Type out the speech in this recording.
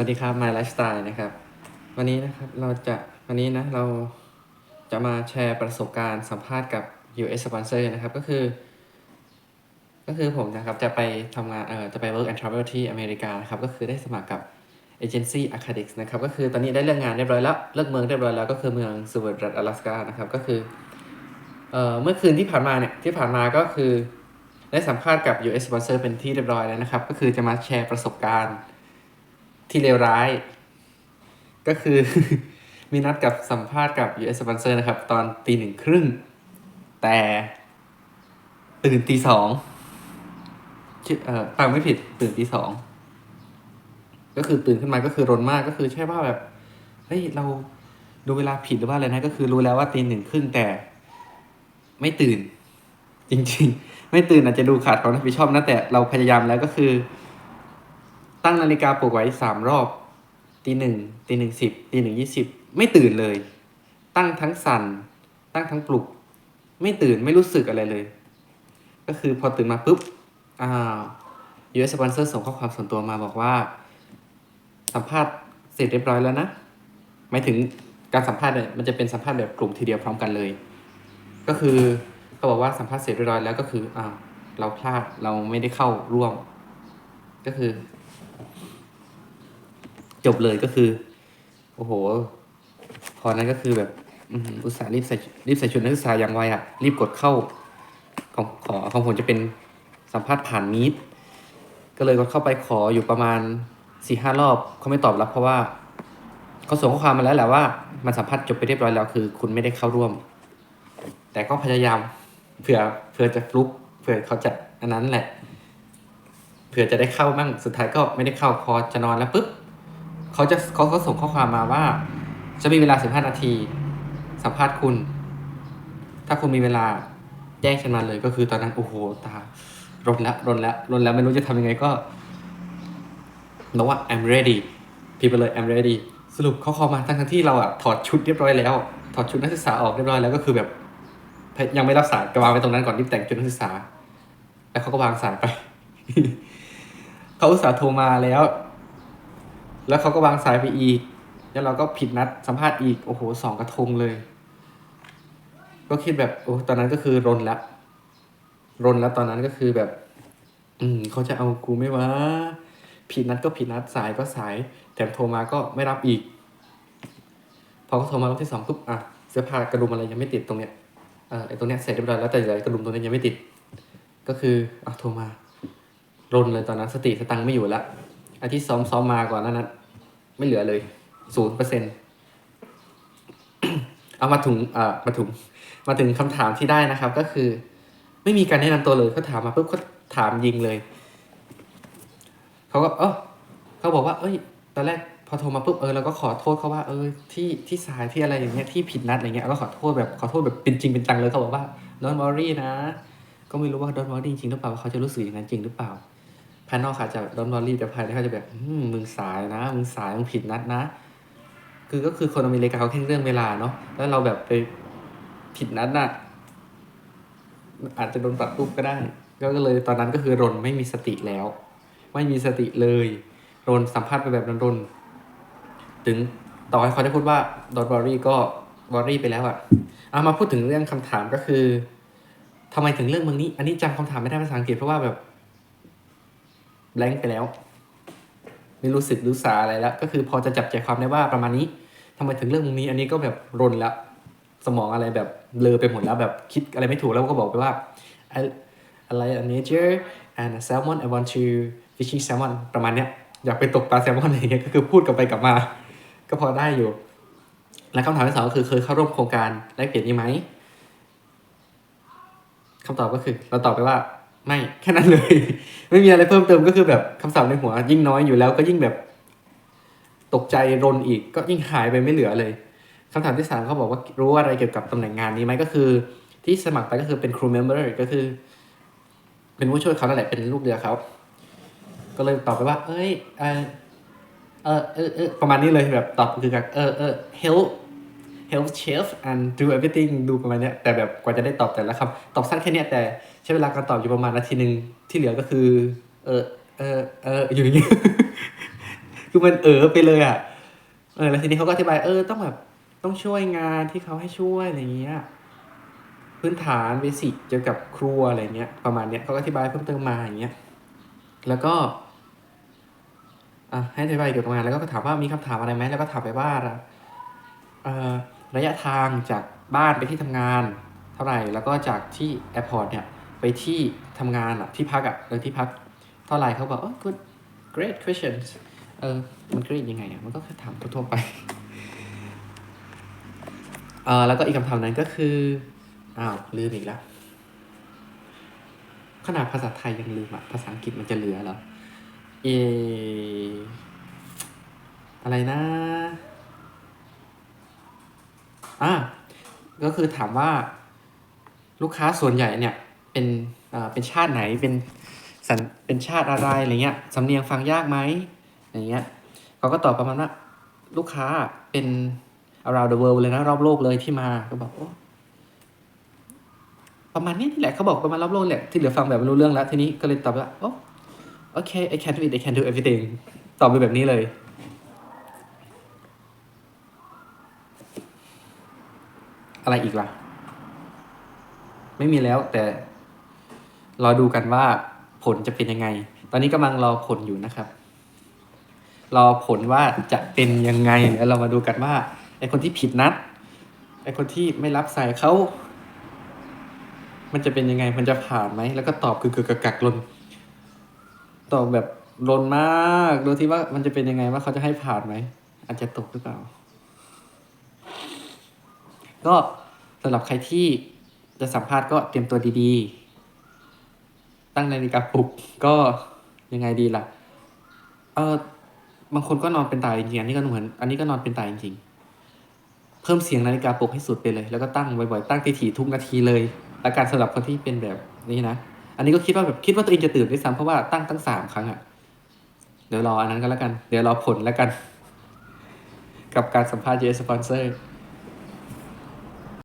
วัสดีครับ My Lifestyle นะครับ วันนี้นะครับเราจะวันนี้นะเราจะมาแชร์ประสบการณ์สัมภาษณ์กับ US sponsor นะครับก็คือ ก็คือผมนะครับจะไปทำงานเอ่อจะไป work and travel ที่อเมริกานะครับก็คือได้สมัครกับเอเจนซี่ a c a d i x นะครับก็คือตอนนี้ได้เลือกงานเรียบร้อยแล้ว เลือกเมืองเรียบร้อยแล้วก็คือเมืองสวิตรัฐอลาสกานะครับก็คือเอ่อเมื่อคืนที่ผ่านมาเนี่ยที่ผ่านมาก็คือได้สัมภาษณ์กับ US sponsor เป็นที่เรียบร้อยแล้วนะครับก็คือจะมาแชร์ประสบการณ์ ที่เลวร้าย ก็คือมีนัดกับสัมภาษณ์กับ US sponsor นะครับ ตอนตีหนึ่งครึ่ง แต่ตื่นตีสองเอ่อฟังไม่ผิดตื่นตีสอง ก็คือตื่นขึ้นมาก็คือรนมากก็คือใช่ว่าแบบ เฮ้ย เราดูเวลาผิดหรือว่าอะไรนะ ก็คือรู้แล้วว่าตีหนึ่งครึ่งแต่ไม่ตื่น จริง ๆ ไม่ตื่นอาจจะดูขาดความรับผิดชอบนะแต่เราพยายามแล้วก็คือ ตั้งนาฬิกาปลุกไว้สามรอบตีหนึ่งตีหนึ่งสิบตีหนึ่งยี่สิบไม่ตื่นเลย ตั้งทั้งสั่น ตั้งทั้งปลุก ไม่ตื่นไม่รู้สึกอะไรเลย ก็คือพอตื่นมาปุ๊บอ้าว US sponsor ส่งข้อความส่วนตัวมาบอกว่า สัมภาษณ์เสร็จเรียบร้อยแล้วนะหมายถึงการสัมภาษณ์เนี่ยมันจะเป็นสัมภาษณ์แบบกลุ่มทีเดียวพร้อมกันเลย ก็คือเขาบอกว่าสัมภาษณ์เสร็จเรียบร้อยแล้วก็คืออ้าวเราพลาดเราไม่ได้เข้าร่วม ก็คือ จบเลยก็คือ โอ้โห พอนั้นก็คือแบบอุตส่าห์รีบใส่รีบใส่ชุดนักศึกษาอย่างไวอะ รีบกดเข้า ของขอของผมจะเป็นสัมภาษณ์ผ่านมีดก็เลยกดเข้าไปขออยู่ประมาณสี่ห้ารอบเขาไม่ตอบรับเพราะว่าเขาส่งข้อความมาแล้วแหละว่า มันสัมภาษณ์จบไปเรียบร้อยแล้วคือ คุณไม่ได้เข้าร่วม แต่ก็พยายามเผื่อเผื่อจะฟลุกเผื่อเขาจะอันนั้นแหละเผื่อจะได้เข้ามั่งสุดท้ายก็ไม่ได้เข้าพอจะนอนแล้วปุ๊บ เขาจะเขาเขาส่งข้อความมาว่า จะมีเวลา 15 นาที สัมภาษณ์คุณ ถ้าคุณมีเวลาแจ้งฉันมาเลย ก็คือตอนนั้นโอ้โหตารนแล้วรนแล้วรนแล้วไม่รู้จะทำยังไงก็บอกว่า I'm ready พิมพ์ไปเลย I'm ready สรุปเขาเข้ามาทั้งทั้งที่เราอะถอดชุดเรียบร้อยแล้วถอดชุดนักศึกษาออกเรียบร้อยแล้วก็คือแบบยังไม่รับสายก็วางไว้ตรงนั้นก่อนรีบแต่งชุดนักศึกษา แล้วเขาก็วางสายไป เขาอุตส่าห์โทรมาแล้ว แล้วเขาก็วางสายไปอีก แล้วเราก็ผิดนัดสัมภาษณ์อีก โอ้โหสองกระทงเลย ก็คิดแบบโอ้ตอนนั้นก็คือรนละรนแล้วตอนนั้นก็คือแบบ อืมเขาจะเอากูไม่วะผิดนัดก็ผิดนัดสายก็สาย แถมโทรมาก็ไม่รับอีก พอเขาโทรมารอบที่สองปุ๊บอะเสื้อผ้ากระดุมอะไรยังไม่ติดตรงเนี้ยอ่อไอ้ตรงเนี้ยเสร็จเรียบร้อยแล้วแต่กระดุมตรงนี้ยังไม่ติด ก็คืออะโทรมารนเลยตอนนั้นสติสตังค์ไม่อยู่ละ อ้ที่ซ้อมซ้อมมาก่อนหนานั้นไม่เหลือเลยศูนย์เปอร์เซ็นเอามาถึงเอ่อมาถึงมาถึงคำถามที่ได้นะครับ ก็คือ ไม่มีการแนะนำตัวเลยเขาถามมาปุ๊บเขาถามยิงเลยเขาก็เออเขาบอกว่า เอ้ย ตอนแรกพอโทรมาปุ๊บเออเราก็ขอโทษเขาว่าเออที่ที่สายที่อะไรอย่างเงี้ยที่ผิดนัดอะไรเงี้ยเราก็ขอโทษแบบขอโทษแบบเป็นจริงเป็นจังเลยเขาบอกว่า don't worry นะ ก็ไม่รู้ว่า don't worry จริงหรือเปล่าว่าเขาจะรู้สึกอย่างนั้นจริงหรือเปล่า ภายนอกเขาจะดอนบอลลี่แต่ภายในเขาจะแบบมึงสายนะมึงสายมึงผิดนัดนะ คือก็คือคนอเมริกาเขาแค่เรื่องเวลาเนาะแล้วเราแบบไปผิดนัดน่ะ อาจจะโดนปรับรูปก็ได้ ก็เลยตอนนั้นก็คือรนไม่มีสติแล้ว ไม่มีสติเลย รนสัมภาษณ์ไปแบบนั้นรนถึงต่อให้เขาได้พูดว่าดอนบอลลี่ก็บอลลี่ไปแล้วอะเอามาพูดถึงเรื่องคำถามก็คือทำไมถึงเรื่องเมืองนี้ อันนี้จำคำถามไม่ได้ภาษาอังกฤษเพราะว่าแบบ แบงค์ไปแล้ว ไม่รู้สึกรู้สาอะไรแล้ว ก็คือพอจะจับใจความได้ว่าประมาณนี้ทำไมถึงเรื่องนี้ อันนี้ก็แบบรนแล้วสมองอะไรแบบเลอไปหมดแล้วแบบคิดอะไรไม่ถูกแล้วก็บอกไปว่า I I like a nature and a salmon I want to fishing salmon ประมาณเนี้ยอยากไปตกปลาแซลมอนอะไรเงี้ยก็คือพูดกลับไปกลับมา ก็พอได้อยู่ และคำถามที่สองก็คือเคยเข้าร่วมโครงการแลกเปลี่ยนนี้ไหมคำตอบก็คือเราตอบไปว่า ไม่แค่นั้นเลย ไม่มีอะไรเพิ่มเติมก็คือแบบคำศัพท์ในหัว ยิ่งน้อยอยู่แล้วก็ยิ่งแบบ ตกใจรนอีก ก็ยิ่งหายไปไม่เหลือเลยคำถามที่สามเขาบอกว่ารู้อะไรเกี่ยวกับตำแหน่งงานนี้ไหมก็คือ ที่สมัครไปก็คือเป็นครูเมมเบอร์ก็คือ เป็นผู้ช่วยเขานั่นแหละเป็นลูกเรือเขาก็เลยตอบไปว่า เอ้ยเออเออเออเออประมาณนี้เลยแบบตอบคือแบบเออเออ help help chef and do everything ดูประมาณเนี้ยแต่แบบกว่าจะได้ตอบแต่ละคำตอบสั้นแค่เนี้ยแต่ใช้เวลาการตอบอยู่ประมาณนาทีหนึ่งที่เหลือก็คือ เออเออเอออยู่อย่างเงี้ยคือมันเออไปเลยอะเออแล้วทีนี้เขาก็อธิบายเออต้องแบบต้องช่วยงานที่เขาให้ช่วยอะไรเงี้ยพื้นฐานเบสิกเกี่ยวกับครัวอะไรเงี้ยประมาณเนี้ยเขาก็อธิบายเพิ่มเติมมาอย่างเงี้ยแล้วก็อะให้อธิบายเกี่ยวกับงานแล้วก็ถามว่ามีคำถามอะไรไหมแล้วก็ถามไปว่าเอ่อ ระยะทางจากบ้านไปที่ทำงานเท่าไหร่ แล้วก็จากที่แอร์พอร์ตเนี่ยไปที่ทำงานอะที่พักอะเออที่พักเท่าไหร่เขาบอก oh good great questions เออมัน great ยังไงอะมันก็แค่ถามทั่วไปเออแล้วก็อีกคำถามนั้นก็คืออ้าวลืมอีกแล้วขนาดภาษาไทยยังลืมอะภาษาอังกฤษมันจะเหลือเหรอเออะไรนะ อ่าก็คือถามว่าลูกค้าส่วนใหญ่เนี่ยเป็นอ่าเป็นชาติไหนเป็นสันเป็นชาติอะไรอะไรเงี้ยสำเนียงฟังยากไหมอย่างเงี้ยเขาก็ตอบประมาณว่าลูกค้าเป็น around the world เลยนะรอบโลกเลยที่มาก็บอกโอ้ประมาณนี้นี่แหละเขาบอกประมาณรอบโลกแหละที่เหลือฟังแบบไม่รู้เรื่องแล้วทีนี้ก็เลยตอบว่าโอ้โอเค I can do it I can do everything ตอบไปแบบนี้เลย อะไรอีกล่ะ ไม่มีแล้วแต่รอดูกันว่าผลจะเป็นยังไง ตอนนี้กำลังรอผลอยู่นะครับ รอผลว่าจะเป็นยังไงแล้วเรามาดูกันว่าไอคนที่ผิดนัดไอคนที่ไม่รับสายเขา มันจะเป็นยังไง มันจะผ่านไหม แล้วก็ตอบคือคือกักกักลน ตอบแบบลนมาก ดูที่ว่ามันจะเป็นยังไงว่าเขาจะให้ผ่านไหม อาจจะตกหรือเปล่า ก็สำหรับใครที่จะสัมภาษณ์ก็เตรียมตัวดีๆ ตั้งนาฬิกาปลุกก็ยังไงดีล่ะ เออบางคนก็นอนเป็นตายจริงๆอันนี้ก็เหมือน อันนี้ก็นอนเป็นตายจริงๆเพิ่มเสียงนาฬิกาปลุกให้สุดไปเลย แล้วก็ตั้งบ่อยๆ ตั้งถี่ๆทุกนาทีเลยอาการสำหรับคนที่เป็นแบบนี้นะ อันนี้ก็คิดว่าแบบคิดว่าตัวเองจะตื่นด้วยซ้ำเพราะว่าตั้งตั้งสามครั้งอะเดี๋ยวรออันนั้นก็แล้วกัน เดี๋ยวรอผลแล้วกัน กับการสัมภาษณ์ j สปอนเซอร์